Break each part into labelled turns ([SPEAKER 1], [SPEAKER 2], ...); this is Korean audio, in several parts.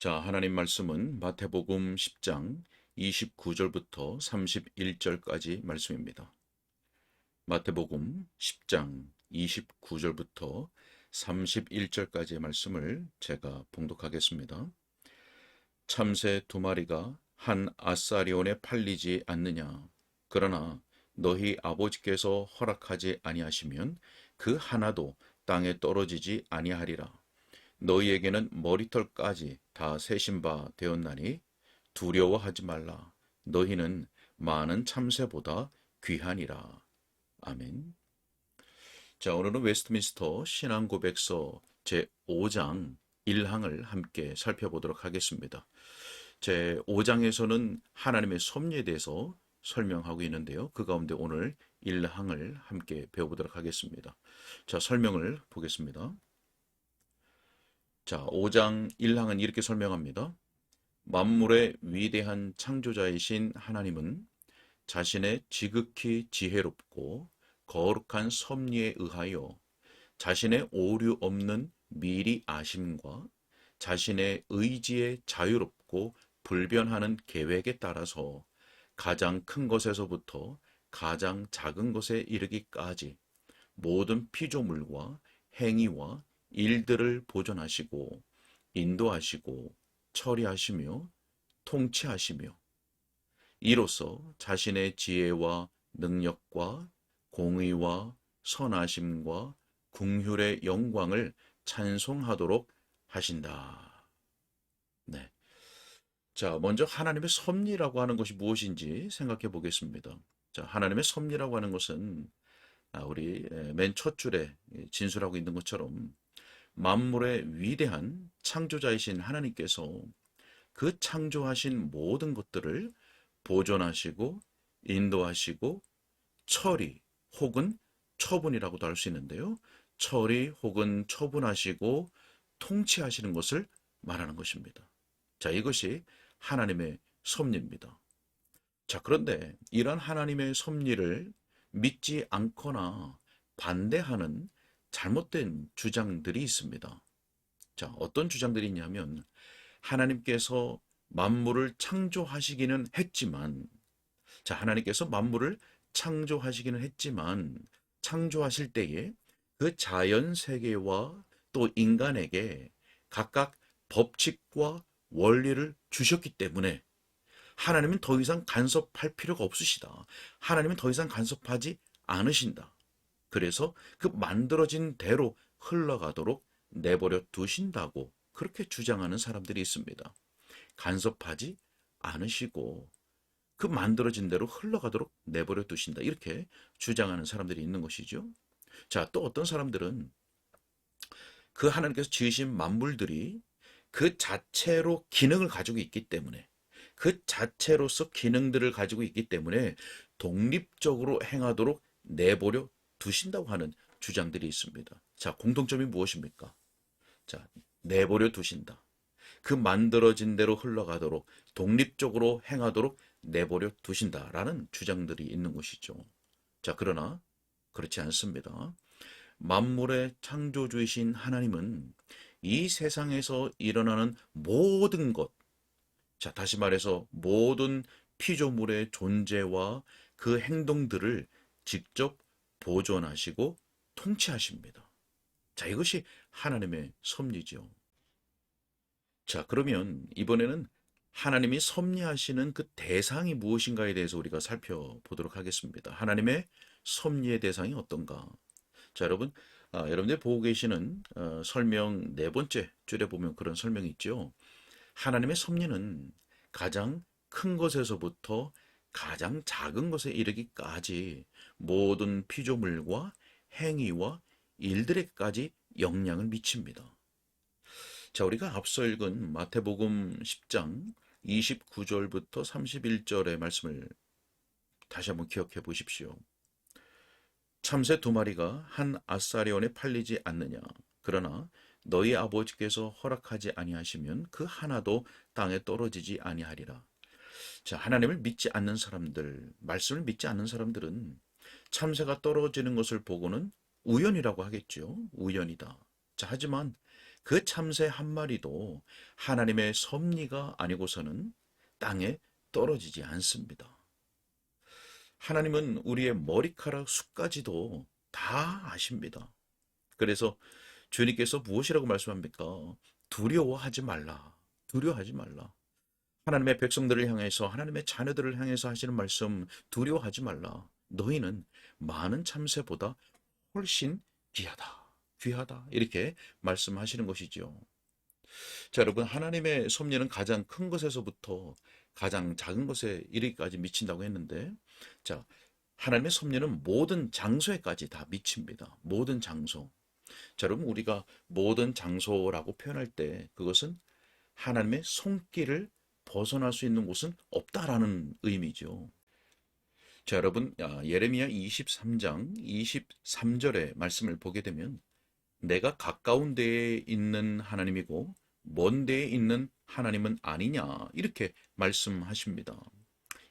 [SPEAKER 1] 자, 하나님 말씀은 마태복음 10장 29절부터 31절까지 말씀입니다. 마태복음 10장 29절부터 31절까지의 말씀을 제가 봉독하겠습니다. 참새 두 마리가 한 아사리온에 팔리지 않느냐. 그러나 너희 아버지께서 허락하지 아니하시면 그 하나도 땅에 떨어지지 아니하리라. 너희에게는 머리털까지 다 세신 바 되었나니 두려워하지 말라. 너희는 많은 참새보다 귀하니라. 아멘. 자, 오늘은 웨스트민스터 신앙고백서 제 5장 1항을 함께 살펴보도록 하겠습니다. 제 5장에서는 하나님의 섭리에 대해서 설명하고 있는데요. 그 가운데 오늘 1항을 함께 배워보도록 하겠습니다. 자, 설명을 보겠습니다. 자, 5장 1항은 이렇게 설명합니다. 만물의 위대한 창조자이신 하나님은 자신의 지극히 지혜롭고 거룩한 섭리에 의하여 자신의 오류 없는 미리 아심과 자신의 의지에 자유롭고 불변하는 계획에 따라서 가장 큰 것에서부터 가장 작은 것에 이르기까지 모든 피조물과 행위와 일들을 보존하시고 인도하시고 처리하시며 통치하시며 이로써 자신의 지혜와 능력과 공의와 선하심과 궁휼의 영광을 찬송하도록 하신다. 네. 자, 먼저 하나님의 섭리라고 하는 것이 무엇인지 생각해 보겠습니다. 자, 하나님의 섭리라고 하는 것은 아, 우리 맨 첫 줄에 진술하고 있는 것처럼 만물의 위대한 창조자이신 하나님께서 그 창조하신 모든 것들을 보존하시고 인도하시고 처리 혹은 처분이라고도 할 수 있는데요. 처리 혹은 처분하시고 통치하시는 것을 말하는 것입니다. 자, 이것이 하나님의 섭리입니다. 자, 그런데 이러한 하나님의 섭리를 믿지 않거나 반대하는 잘못된 주장들이 있습니다. 자, 어떤 주장들이 있냐면 하나님께서 만물을 창조하시기는 했지만 자, 하나님께서 만물을 창조하시기는 했지만 창조하실 때에 그 자연 세계와 또 인간에게 각각 법칙과 원리를 주셨기 때문에 하나님은 더 이상 간섭할 필요가 없으시다. 하나님은 더 이상 간섭하지 않으신다. 그래서 그 만들어진 대로 흘러가도록 내버려 두신다고 그렇게 주장하는 사람들이 있습니다. 간섭하지 않으시고 그 만들어진 대로 흘러가도록 내버려 두신다. 이렇게 주장하는 사람들이 있는 것이죠. 자, 또 어떤 사람들은 그 하나님께서 지으신 만물들이 그 자체로 기능을 가지고 있기 때문에 그 자체로서 기능들을 가지고 있기 때문에 독립적으로 행하도록 내버려 두신다고 하는 주장들이 있습니다. 자, 공통점이 무엇입니까? 자, 내버려 두신다. 그 만들어진 대로 흘러가도록 독립적으로 행하도록 내버려 두신다라는 주장들이 있는 것이죠. 자, 그러나 그렇지 않습니다. 만물의 창조주이신 하나님은 이 세상에서 일어나는 모든 것, 자, 다시 말해서 모든 피조물의 존재와 그 행동들을 직접 보존하시고 통치하십니다. 자, 이것이 하나님의 섭리죠. 자, 그러면 이번에는 하나님이 섭리하시는 그 대상이 무엇인가에 대해서 우리가 살펴보도록 하겠습니다. 하나님의 섭리의 대상이 어떤가? 자, 여러분, 아, 여러분들 보고 계시는 어, 설명 네 번째 줄에 보면 그런 설명이 있죠. 하나님의 섭리는 가장 큰 것에서부터 가장 작은 것에 이르기까지 모든 피조물과 행위와 일들에까지 영향을 미칩니다. 자, 우리가 앞서 읽은 마태복음 10장 29절부터 31절의 말씀을 다시 한번 기억해 보십시오. 참새 두 마리가 한 아사리온에 팔리지 않느냐. 그러나 너희 아버지께서 허락하지 아니하시면 그 하나도 땅에 떨어지지 아니하리라. 자, 하나님을 믿지 않는 사람들, 말씀을 믿지 않는 사람들은 참새가 떨어지는 것을 보고는 우연이라고 하겠죠. 우연이다. 자, 하지만 그 참새 한 마리도 하나님의 섭리가 아니고서는 땅에 떨어지지 않습니다. 하나님은 우리의 머리카락 숱까지도 다 아십니다. 그래서 주님께서 무엇이라고 말씀합니까? 두려워하지 말라. 두려워하지 말라. 하나님의 백성들을 향해서 하나님의 자녀들을 향해서 하시는 말씀 두려워하지 말라. 너희는 많은 참새보다 훨씬 귀하다. 귀하다. 이렇게 말씀하시는 것이죠. 자, 여러분 하나님의 섭리는 가장 큰 것에서부터 가장 작은 것에 이르기까지 미친다고 했는데 자, 하나님의 섭리는 모든 장소에까지 다 미칩니다. 모든 장소. 자, 여러분 우리가 모든 장소라고 표현할 때 그것은 하나님의 손길을 벗어날 수 있는 곳은 없다라는 의미죠. 자, 여러분, 아, 예레미야 23장 23절의 말씀을 보게 되면 내가 가까운 데에 있는 하나님이고 먼 데에 있는 하나님은 아니냐 이렇게 말씀하십니다.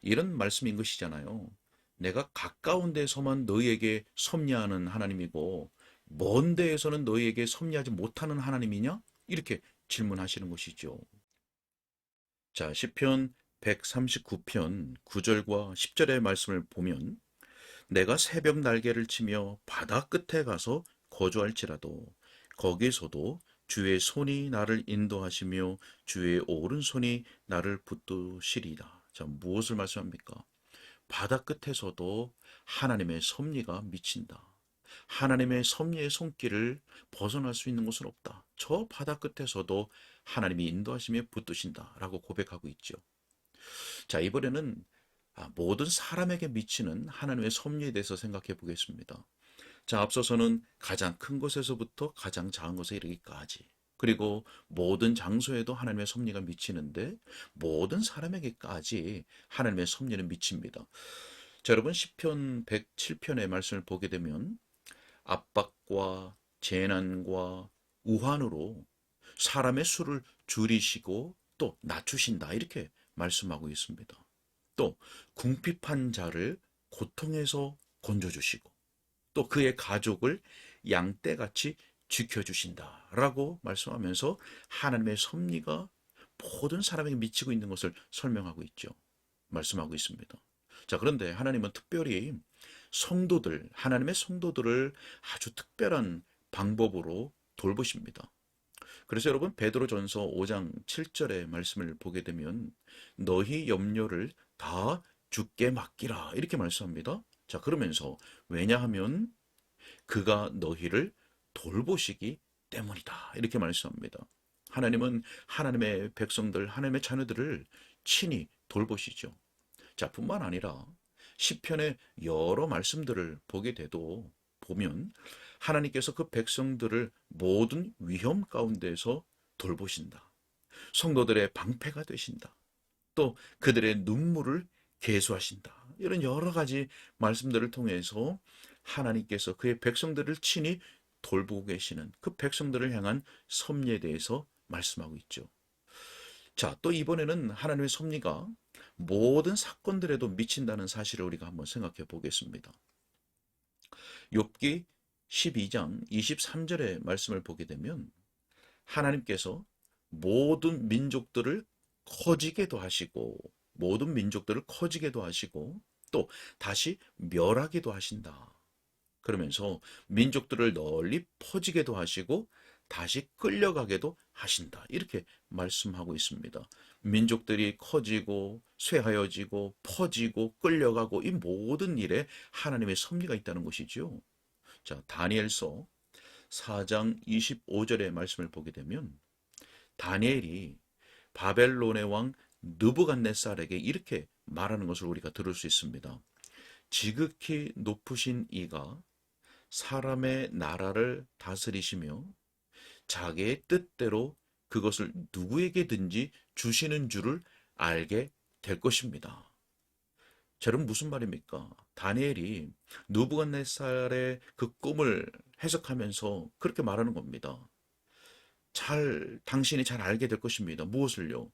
[SPEAKER 1] 이런 말씀인 것이잖아요. 내가 가까운 데서만 너희에게 섭리하는 하나님이고 먼 데에서는 너희에게 섭리하지 못하는 하나님이냐? 이렇게 질문하시는 것이죠. 자, 시편 139편 9절과 10절의 말씀을 보면 내가 새벽 날개를 치며 바다 끝에 가서 거주할지라도 거기서도 주의 손이 나를 인도하시며 주의 오른손이 나를 붙드시리다. 자, 무엇을 말씀합니까? 바다 끝에서도 하나님의 섭리가 미친다. 하나님의 섭리의 손길을 벗어날 수 있는 곳은 없다. 저 바다 끝에서도 하나님이 인도하시며 붙드신다. 라고 고백하고 있죠. 자, 이번에는 아, 모든 사람에게 미치는 하나님의 섭리에 대해서 생각해 보겠습니다. 자, 앞서서는 가장 큰 것에서부터 가장 작은 것에 이르기까지. 그리고 모든 장소에도 하나님의 섭리가 미치는데 모든 사람에게까지 하나님의 섭리는 미칩니다. 자, 여러분 시편 107편의 말씀을 보게 되면 압박과 재난과 우환으로 사람의 수를 줄이시고 또 낮추신다 이렇게 말씀하고 있습니다. 또 궁핍한 자를 고통에서 건져주시고 또 그의 가족을 양떼같이 지켜주신다라고 말씀하면서 하나님의 섭리가 모든 사람에게 미치고 있는 것을 설명하고 있죠. 말씀하고 있습니다. 자, 그런데 하나님은 특별히 성도들, 하나님의 성도들을 아주 특별한 방법으로 돌보십니다. 그래서 여러분 베드로전서 5장 7절의 말씀을 보게 되면 너희 염려를 다 주께 맡기라 이렇게 말씀합니다. 자, 그러면서 왜냐하면 그가 너희를 돌보시기 때문이다. 이렇게 말씀합니다. 하나님은 하나님의 백성들, 하나님의 자녀들을 친히 돌보시죠. 자, 뿐만 아니라 시편의 여러 말씀들을 보게 돼도 보면 하나님께서 그 백성들을 모든 위험 가운데서 돌보신다. 성도들의 방패가 되신다. 또 그들의 눈물을 개수하신다. 이런 여러 가지 말씀들을 통해서 하나님께서 그의 백성들을 친히 돌보고 계시는 그 백성들을 향한 섭리에 대해서 말씀하고 있죠. 자, 또 이번에는 하나님의 섭리가 모든 사건들에도 미친다는 사실을 우리가 한번 생각해 보겠습니다. 욥기 12장 23절의 말씀을 보게 되면 하나님께서 모든 민족들을 커지게도 하시고 모든 민족들을 커지게도 하시고 또 다시 멸하기도 하신다. 그러면서 민족들을 널리 퍼지게도 하시고 다시 끌려가게도 하신다. 이렇게 말씀하고 있습니다. 민족들이 커지고 쇠하여지고 퍼지고 끌려가고 이 모든 일에 하나님의 섭리가 있다는 것이죠. 자, 다니엘서 4장 25절의 말씀을 보게 되면 다니엘이 바벨론의 왕 느부갓네살에게 이렇게 말하는 것을 우리가 들을 수 있습니다. 지극히 높으신 이가 사람의 나라를 다스리시며 자기의 뜻대로 그것을 누구에게든지 주시는 줄을 알게 될 것입니다. 저는 무슨 말입니까? 다니엘이 누부갓네살의 그 꿈을 해석하면서 그렇게 말하는 겁니다. 잘 당신이 잘 알게 될 것입니다. 무엇을요?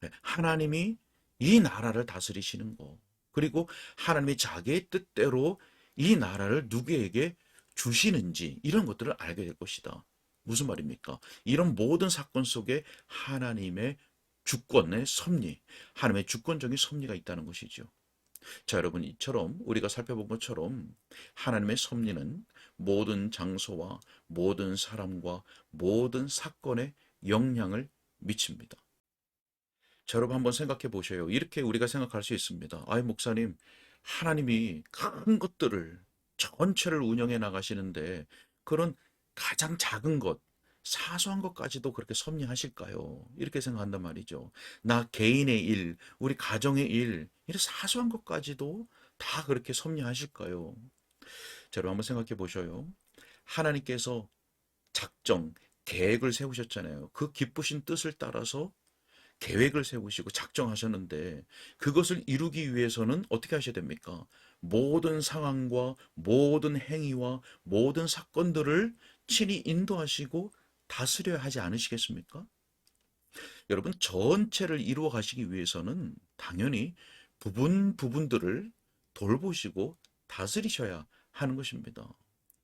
[SPEAKER 1] 네, 하나님이 이 나라를 다스리시는 거. 그리고 하나님이 자기의 뜻대로 이 나라를 누구에게 주시는지 이런 것들을 알게 될 것이다. 무슨 말입니까? 이런 모든 사건 속에 하나님의 주권의 섭리, 하나님의 주권적인 섭리가 있다는 것이죠. 자, 여러분, 이처럼 우리가 살펴본 것처럼 하나님의 섭리는 모든 장소와 모든 사람과 모든 사건에 영향을 미칩니다. 자, 여러분 한번 생각해 보셔요. 이렇게 우리가 생각할 수 있습니다. 아이, 목사님, 하나님이 큰 것들을 전체를 운영해 나가시는데 그런 가장 작은 것, 사소한 것까지도 그렇게 섭리하실까요? 이렇게 생각한단 말이죠. 나 개인의 일, 우리 가정의 일, 이런 사소한 것까지도 다 그렇게 섭리하실까요? 자, 여러분 한번 생각해 보셔요. 하나님께서 작정, 계획을 세우셨잖아요. 그 기쁘신 뜻을 따라서 계획을 세우시고 작정하셨는데 그것을 이루기 위해서는 어떻게 하셔야 됩니까? 모든 상황과 모든 행위와 모든 사건들을 친히 인도하시고 다스려야 하지 않으시겠습니까? 여러분, 전체를 이루어 가시기 위해서는 당연히 부분 부분들을 돌보시고 다스리셔야 하는 것입니다.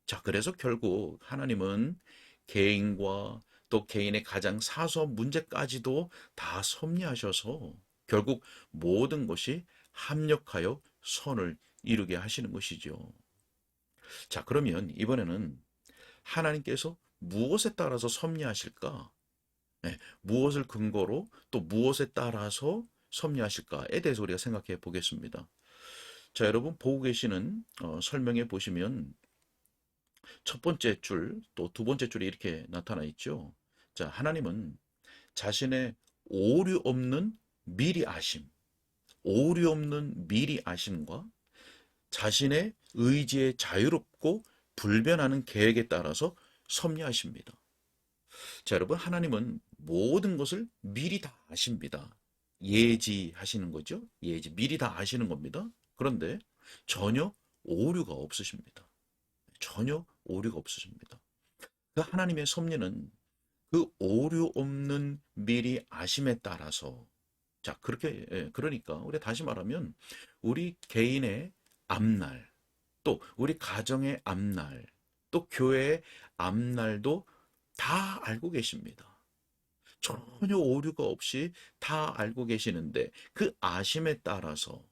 [SPEAKER 1] 자, 그래서 결국 하나님은 개인과 또 개인의 가장 사소한 문제까지도 다 섭리하셔서 결국 모든 것이 합력하여 선을 이루게 하시는 것이죠. 자, 그러면 이번에는 하나님께서 무엇에 따라서 섭리하실까? 네, 무엇을 근거로 또 무엇에 따라서 섭리하실까에 대해서 우리가 생각해 보겠습니다. 자, 여러분 보고 계시는 어, 설명에 보시면 첫 번째 줄, 또 두 번째 줄이 이렇게 나타나 있죠. 자, 하나님은 자신의 오류 없는 미리 아심, 오류 없는 미리 아심과 자신의 의지에 자유롭고 불변하는 계획에 따라서 섭리하십니다. 자, 여러분, 하나님은 모든 것을 미리 다 아십니다. 예지하시는 거죠. 예지, 미리 다 아시는 겁니다. 그런데 전혀 오류가 없으십니다. 전혀 오류가 없으십니다. 그 하나님의 섭리는 그 오류 없는 미리 아심에 따라서 자 그렇게 예, 그러니까 우리 다시 말하면 우리 개인의 앞날 또 우리 가정의 앞날 또 교회의 앞날도 다 알고 계십니다. 전혀 오류가 없이 다 알고 계시는데 그 아심에 따라서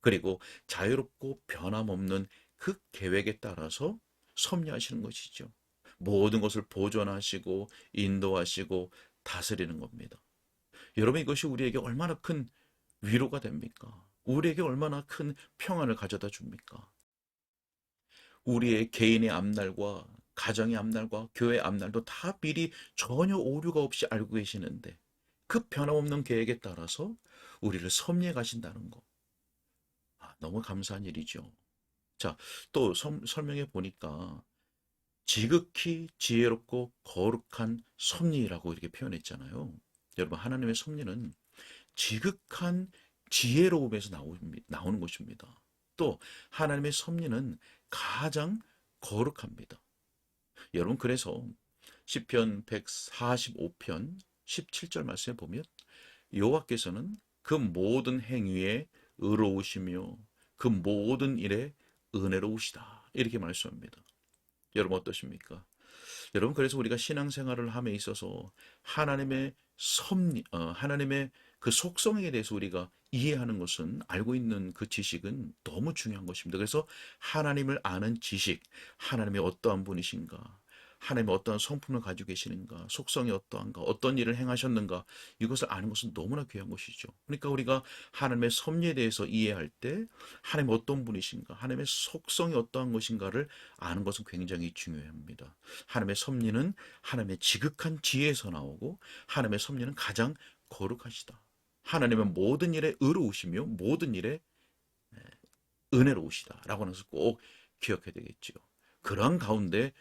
[SPEAKER 1] 그리고 자유롭고 변함없는 그 계획에 따라서 섭리하시는 것이죠. 모든 것을 보존하시고 인도하시고 다스리는 겁니다. 여러분 이것이 우리에게 얼마나 큰 위로가 됩니까? 우리에게 얼마나 큰 평안을 가져다 줍니까? 우리의 개인의 앞날과 가정의 앞날과 교회 앞날도 다 미리 전혀 오류가 없이 알고 계시는데 그 변함없는 계획에 따라서 우리를 섭리해 가신다는 거. 아, 너무 감사한 일이죠. 자, 또 설- 설명해 보니까 지극히 지혜롭고 거룩한 섭리라고 이렇게 표현했잖아요. 여러분, 하나님의 섭리는 지극한 지혜로움에서 나오는 것입니다. 또 하나님의 섭리는 가장 거룩합니다. 여러분, 그래서 시편 145편 17절 말씀에 보면 여호와께서는 그 모든 행위에 의로우시며 그 모든 일에 은혜로우시다. 이렇게 말씀합니다. 여러분 어떠십니까? 여러분 그래서 우리가 신앙생활을 함에 있어서 하나님의 섭리, 어, 하나님의 그 속성에 대해서 우리가 이해하는 것은 알고 있는 그 지식은 너무 중요한 것입니다. 그래서 하나님을 아는 지식, 하나님이 어떠한 분이신가, 하나님이 어떠한 성품을 가지고 계시는가, 속성이 어떠한가, 어떤 일을 행하셨는가, 이것을 아는 것은 너무나 귀한 것이죠. 그러니까 우리가 하나님의 섭리에 대해서 이해할 때 하나님 어떤 분이신가, 하나님의 속성이 어떠한 것인가를 아는 것은 굉장히 중요합니다. 하나님의 섭리는 하나님의 지극한 지혜에서 나오고 하나님의 섭리는 가장 거룩하시다. 하나님의 모든 일에 의로우시며 모든 일에 은혜로우시다라고 하는 것을 꼭 기억해야 되겠죠. 그러한 가운데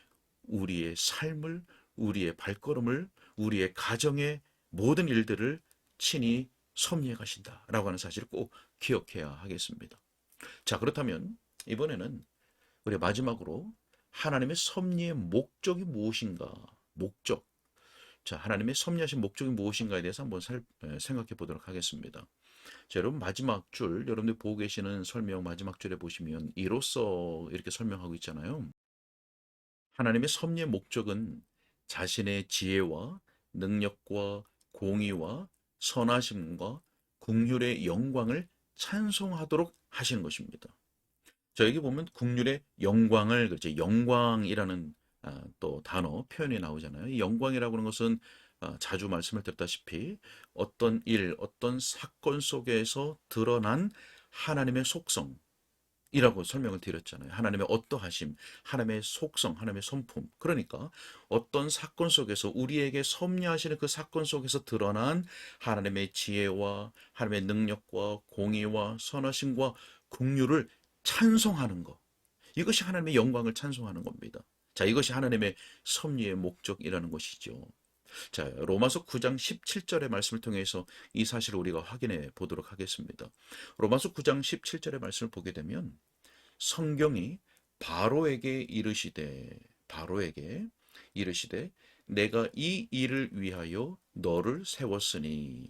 [SPEAKER 1] 우리의 삶을, 우리의 발걸음을, 우리의 가정의 모든 일들을 친히 섭리해 가신다라고 하는 사실을 꼭 기억해야 하겠습니다. 자, 그렇다면 이번에는 우리 마지막으로 하나님의 섭리의 목적이 무엇인가? 목적. 자, 하나님의 섭리하신 목적이 무엇인가에 대해서 한번 살, 에, 생각해 보도록 하겠습니다. 자, 여러분 마지막 줄, 여러분들 보고 계시는 설명 마지막 줄에 보시면 이로써 이렇게 설명하고 있잖아요. 하나님의 섭리의 목적은 자신의 지혜와 능력과 공의와 선하심과 국률의 영광을 찬송하도록 하시는 것입니다. 자, 여기 보면 국률의 영광을, 그렇죠. 영광이라는 아, 또 단어, 표현이 나오잖아요. 이 영광이라고 하는 것은 아, 자주 말씀을 드렸다시피 어떤 일, 어떤 사건 속에서 드러난 하나님의 속성, 이라고 설명을 드렸잖아요. 하나님의 어떠하심, 하나님의 속성, 하나님의 성품. 그러니까 어떤 사건 속에서 우리에게 섭리하시는 그 사건 속에서 드러난 하나님의 지혜와 하나님의 능력과 공의와 선하심과 국류를 찬송하는 것. 이것이 하나님의 영광을 찬송하는 겁니다. 자, 이것이 하나님의 섭리의 목적이라는 것이죠. 자, 로마서 9장 17절의 말씀을 통해서 이 사실을 우리가 확인해 보도록 하겠습니다. 로마서 9장 17절의 말씀을 보게 되면 성경이 바로에게 이르시되 바로에게 이르시되 내가 이 일을 위하여 너를 세웠으니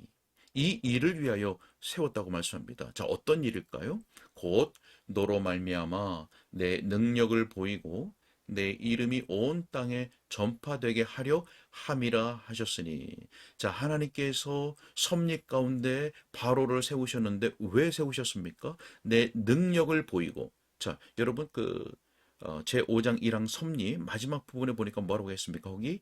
[SPEAKER 1] 이 일을 위하여 세웠다고 말씀합니다. 자, 어떤 일일까요? 곧 너로 말미암아 내 능력을 보이고 내 이름이 온 땅에 전파되게 하려 함이라 하셨으니 자 하나님께서 섭리 가운데 바로를 세우셨는데 왜 세우셨습니까? 내 능력을 보이고 자 여러분 그 어, 제 5장 1항 섭리 마지막 부분에 보니까 뭐라고 했습니까? 거기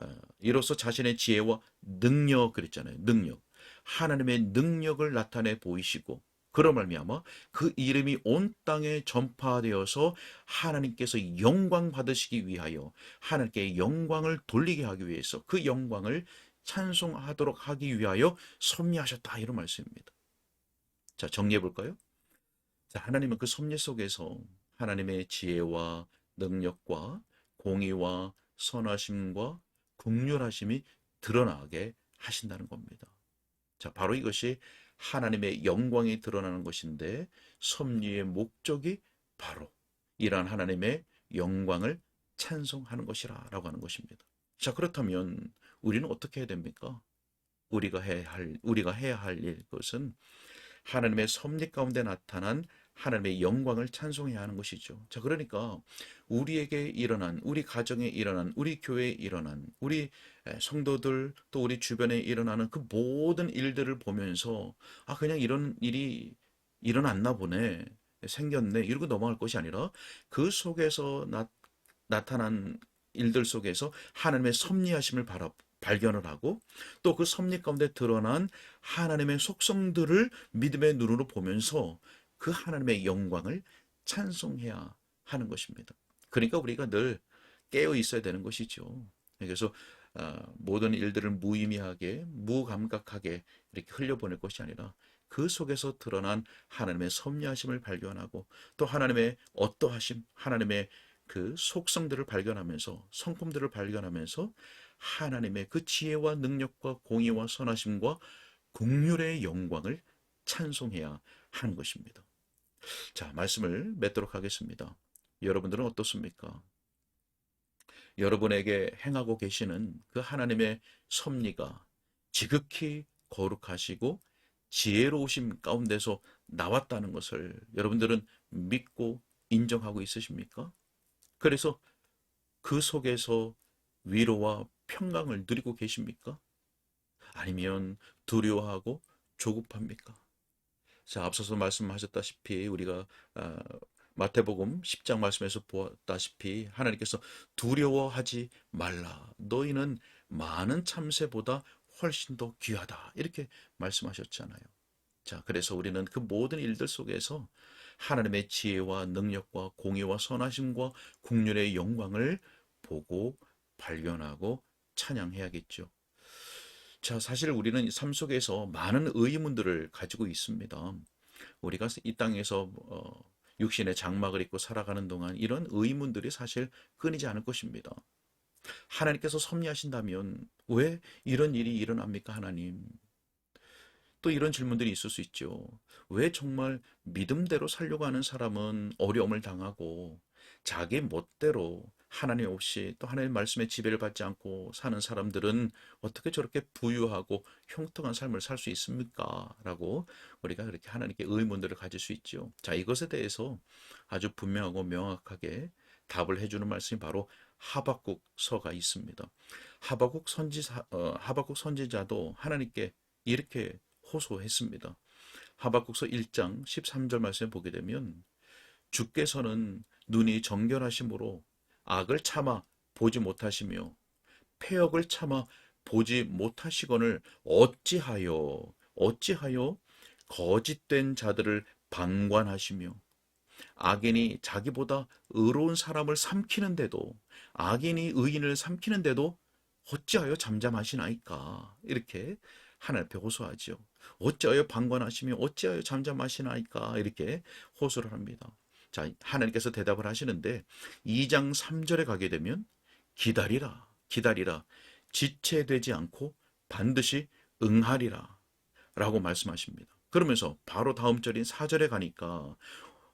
[SPEAKER 1] 어, 이로써 자신의 지혜와 능력 그랬잖아요. 능력 하나님의 능력을 나타내 보이시고 그런 말미암아 그 이름이 온 땅에 전파되어서 하나님께서 영광 받으시기 위하여 하나님께 영광을 돌리게 하기 위해서 그 영광을 찬송하도록 하기 위하여 섭리하셨다 이런 말씀입니다. 자 정리해 볼까요? 자 하나님은 그 섭리 속에서 하나님의 지혜와 능력과 공의와 선하심과 국률하심이 드러나게 하신다는 겁니다. 자 바로 이것이 하나님의 영광이 드러나는 것인데 섭리의 목적이 바로 이러한 하나님의 영광을 찬송하는 것이라 라고 하는 것입니다. 자 그렇다면 우리는 어떻게 해야 됩니까? 우리가 해야 할 우리가 해야 할 일, 것은 하나님의 섭리 가운데 나타난 하나님의 영광을 찬송해야 하는 것이죠. 자, 그러니까 우리에게 일어난, 우리 가정에 일어난, 우리 교회에 일어난, 우리 성도들 또 우리 주변에 일어나는 그 모든 일들을 보면서 아, 그냥 이런 일이 일어났나 보네. 생겼네. 이러고 넘어갈 것이 아니라 그 속에서 나, 나타난 일들 속에서 하나님의 섭리하심을 바라, 발견을 하고 또 그 섭리 가운데 드러난 하나님의 속성들을 믿음의 눈으로 보면서 그 하나님의 영광을 찬송해야 하는 것입니다. 그러니까 우리가 늘 깨어 있어야 되는 것이죠. 그래서 아, 모든 일들을 무의미하게 무감각하게 이렇게 흘려보낼 것이 아니라 그 속에서 드러난 하나님의 섭리하심을 발견하고 또 하나님의 어떠하심, 하나님의 그 속성들을 발견하면서 성품들을 발견하면서 하나님의 그 지혜와 능력과 공의와 선하심과 국률의 영광을 찬송해야 하는 것입니다. 자, 말씀을 맺도록 하겠습니다. 여러분들은 어떻습니까? 여러분에게 행하고 계시는 그 하나님의 섭리가 지극히 거룩하시고 지혜로우심 가운데서 나왔다는 것을 여러분들은 믿고 인정하고 있으십니까? 그래서 그 속에서 위로와 평강을 누리고 계십니까? 아니면 두려워하고 조급합니까? 자, 앞서서 말씀하셨다시피 우리가 아, 마태복음 10장 말씀에서 보았다시피 하나님께서 두려워하지 말라. 너희는 많은 참새보다 훨씬 더 귀하다. 이렇게 말씀하셨잖아요. 자, 그래서 우리는 그 모든 일들 속에서 하나님의 지혜와 능력과 공의와 선하심과 국률의 영광을 보고 발견하고 찬양해야겠죠. 자, 사실 우리는 삶 속에서 많은 의문들을 가지고 있습니다. 우리가 이 땅에서 어, 육신의 장막을 입고 살아가는 동안 이런 의문들이 사실 끊이지 않을 것입니다. 하나님께서 섭리하신다면 왜 이런 일이 일어납니까, 하나님? 또 이런 질문들이 있을 수 있죠. 왜 정말 믿음대로 살려고 하는 사람은 어려움을 당하고 자기 멋대로 하나님 없이 또 하나님 말씀의 지배를 받지 않고 사는 사람들은 어떻게 저렇게 부유하고 형통한 삶을 살 수 있습니까? 라고 우리가 그렇게 하나님께 의문들을 가질 수 있죠. 자, 이것에 대해서 아주 분명하고 명확하게 답을 해주는 말씀이 바로 하박국서가 있습니다. 하박국 선지사 어, 하박국 선지자도 하나님께 이렇게 호소했습니다. 하박국서 1장 13절 말씀에 보게 되면 주께서는 눈이 정결하심으로 악을 참아 보지 못하시며 폐역을 참아 보지 못하시거늘 어찌하여 어찌하여 거짓된 자들을 방관하시며 악인이 자기보다 의로운 사람을 삼키는데도 악인이 의인을 삼키는데도 어찌하여 잠잠하시나이까 이렇게 앞에 호소하지요. 어찌하여 방관하시며 어찌하여 잠잠하시나이까 이렇게 호소를 합니다. 자, 하나님께서 대답을 하시는데 2장 3절에 가게 되면 기다리라, 기다리라, 지체되지 않고 반드시 응하리라 라고 말씀하십니다. 그러면서 바로 다음 절인 4절에 가니까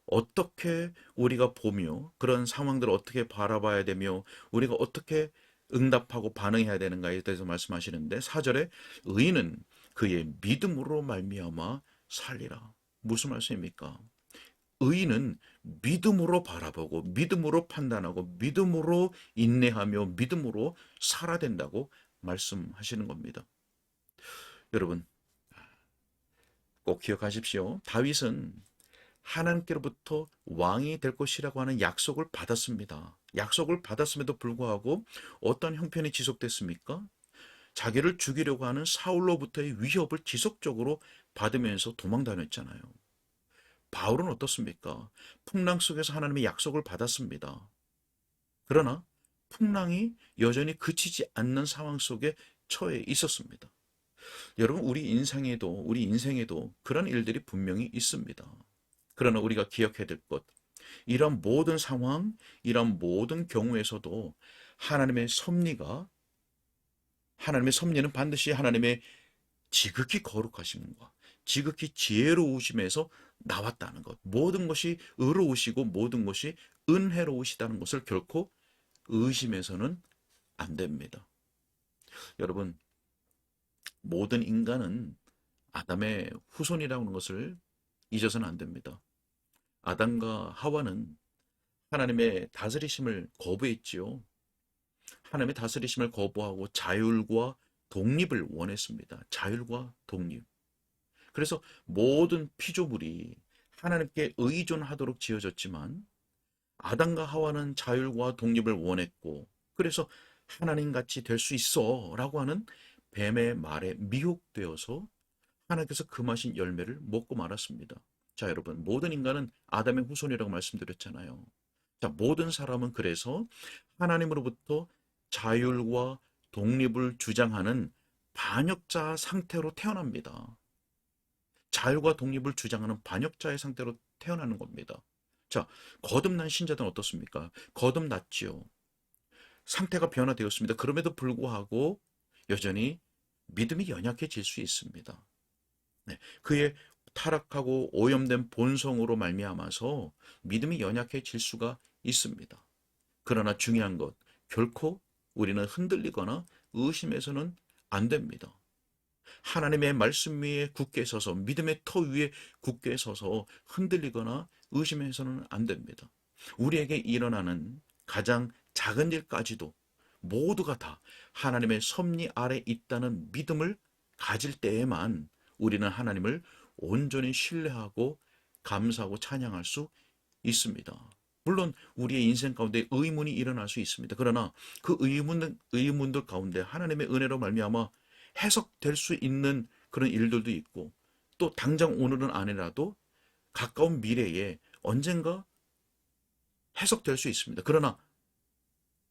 [SPEAKER 1] 어떻게 우리가 보며 그런 상황들을 어떻게 바라봐야 되며 우리가 어떻게 응답하고 반응해야 되는가에 대해서 말씀하시는데 4절에 의인은 그의 믿음으로 말미암아 살리라. 무슨 말씀입니까? 의인은 믿음으로 바라보고 믿음으로 판단하고 믿음으로 인내하며 믿음으로 살아야 된다고 말씀하시는 겁니다. 여러분 꼭 기억하십시오. 다윗은 하나님께로부터 왕이 될 것이라고 하는 약속을 받았습니다. 약속을 받았음에도 불구하고 어떤 형편이 지속됐습니까? 자기를 죽이려고 하는 사울로부터의 위협을 지속적으로 받으면서 도망 다녔잖아요. 바울은 어떻습니까? 풍랑 속에서 하나님의 약속을 받았습니다. 그러나 풍랑이 여전히 그치지 않는 상황 속에 처해 있었습니다. 여러분, 우리 인생에도, 우리 인생에도 그런 일들이 분명히 있습니다. 그러나 우리가 기억해야 될 것, 이런 모든 상황, 이런 모든 경우에서도 하나님의 섭리가, 하나님의 섭리는 반드시 하나님의 지극히 거룩하심과 지극히 지혜로우심에서 나왔다는 것. 모든 것이 의로우시고 모든 것이 은혜로우시다는 것을 결코 의심해서는 안 됩니다. 여러분, 모든 인간은 아담의 후손이라는 것을 잊어서는 안 됩니다. 아담과 하와는 하나님의 다스리심을 거부했지요. 하나님의 다스리심을 거부하고 자율과 독립을 원했습니다. 자율과 독립. 그래서 모든 피조물이 하나님께 의존하도록 지어졌지만 아담과 하와는 자율과 독립을 원했고 그래서 하나님 같이 될 수 있어 라고 하는 뱀의 말에 미혹되어서 하나님께서 금하신 열매를 먹고 말았습니다. 자, 여러분, 모든 인간은 아담의 후손이라고 말씀드렸잖아요. 자, 모든 사람은 그래서 하나님으로부터 자율과 독립을 주장하는 반역자 상태로 태어납니다. 자율과 독립을 주장하는 반역자의 상태로 태어나는 겁니다. 자, 거듭난 신자들은 어떻습니까? 거듭났지요. 상태가 변화되었습니다. 그럼에도 불구하고 여전히 믿음이 연약해질 수 있습니다. 네, 그의 타락하고 오염된 본성으로 말미암아서 믿음이 연약해질 수가 있습니다. 그러나 중요한 것 결코 우리는 흔들리거나 의심해서는 안 됩니다. 하나님의 말씀 위에 굳게 서서 믿음의 터 위에 굳게 서서 흔들리거나 의심해서는 안 됩니다. 우리에게 일어나는 가장 작은 일까지도 모두가 다 하나님의 섭리 아래 있다는 믿음을 가질 때에만 우리는 하나님을 온전히 신뢰하고 감사하고 찬양할 수 있습니다. 물론 우리의 인생 가운데 의문이 일어날 수 있습니다. 그러나 그 의문 의문들 가운데 하나님의 은혜로 말미암아 해석될 수 있는 그런 일들도 있고 또 당장 오늘은 아니라도 가까운 미래에 언젠가 해석될 수 있습니다. 그러나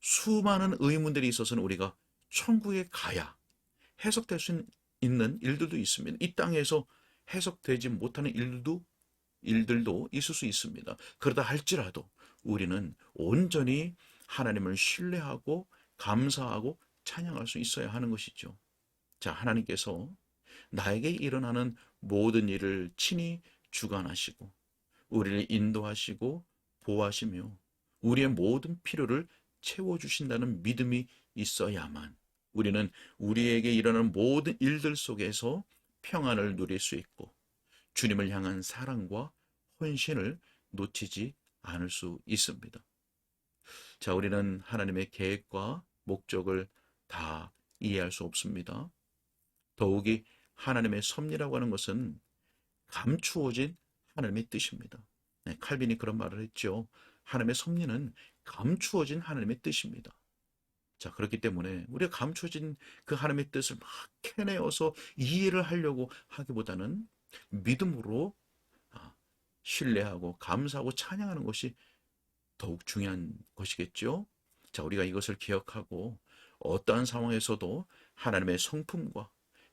[SPEAKER 1] 수많은 의문들이 있어서는 우리가 천국에 가야 해석될 수 있는 일들도 있습니다. 이 땅에서 해석되지 못하는 일들도 일들도 있을 수 있습니다. 그러다 할지라도 우리는 온전히 하나님을 신뢰하고 감사하고 찬양할 수 있어야 하는 것이죠. 자, 하나님께서 나에게 일어나는 모든 일을 친히 주관하시고 우리를 인도하시고 보호하시며 우리의 모든 필요를 채워주신다는 믿음이 있어야만 우리는 우리에게 일어나는 모든 일들 속에서 평안을 누릴 수 있고 주님을 향한 사랑과 헌신을 놓치지 않을 수 있습니다. 자, 우리는 하나님의 계획과 목적을 다 이해할 수 없습니다. 더욱이 하나님의 섭리라고 하는 것은 감추어진 하나님의 뜻입니다. 네, 칼빈이 그런 말을 했죠. 하나님의 섭리는 감추어진 하나님의 뜻입니다. 자, 그렇기 때문에 우리가 감추어진 그 하나님의 뜻을 막 캐내어서 이해를 하려고 하기보다는 믿음으로 아, 신뢰하고 감사하고 찬양하는 것이 더욱 중요한 것이겠죠. 자, 우리가 이것을 기억하고 어떠한 상황에서도 하나님의 성품과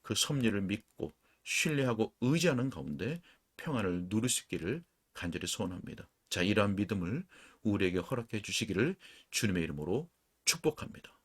[SPEAKER 1] 그 섭리를 믿고 신뢰하고 의지하는 가운데 평안을 누릴 수 있기를 간절히 소원합니다. 자, 이러한 믿음을 우리에게 허락해 주시기를 주님의 이름으로 축복합니다.